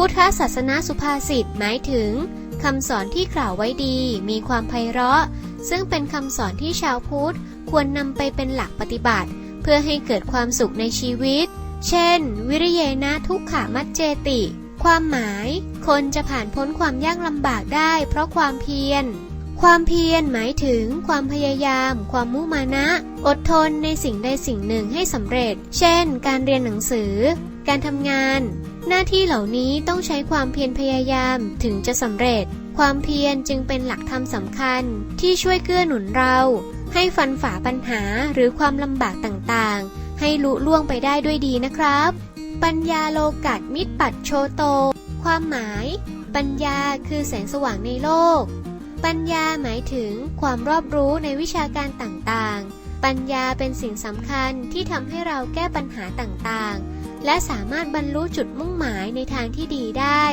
พุทธศาสนาสุภาษิตหมายถึงคำสอนที่กล่าวไว้ดี มีความไพเราะ ซึ่งเป็นคำสอนที่ชาวพุทธควรนำไปเป็นหลักปฏิบัติ เพื่อให้เกิดความสุขในชีวิต เช่น วิริเยนะทุกขามัจเจติ ความหมาย คนจะผ่านพ้นความยากลำบากได้ เพราะความเพียร ความเพียรหมายถึงความพยายาม ความมุมานะ อดทนในสิ่งใดสิ่งหนึ่งให้สำเร็จ เช่น การเรียนหนังสือ การทำงาน หน้าที่เหล่านี้ต้องใช้ความเพียรพยายามถึงจะสำเร็จ ความเพียรจึงเป็นหลักธรรมสำคัญ ที่ช่วยเกื้อหนุนเรา ให้ฟันฝ่าปัญหาหรือความลำบากต่างๆ ให้ลุล่วงไปได้ด้วยดีนะครับ ปัญญาโลกัดมิตรปัดโชโต ความหมาย ปัญญาคือแสงสว่างในโลก ปัญญาหมายถึงความรอบรู้ในวิชาการต่างๆ ปัญญาเป็นสิ่งสำคัญที่ทำให้เราแก้ปัญหาต่างๆ และสามารถบรรลุจุดมุ่งหมายในทางที่ดีได้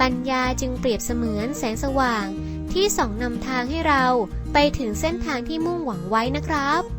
ปัญญาจึงเปรียบเสมือนแสงสว่าง ที่ส่องนำทางให้เราไปถึงเส้นทางที่มุ่งหวังไว้นะครับ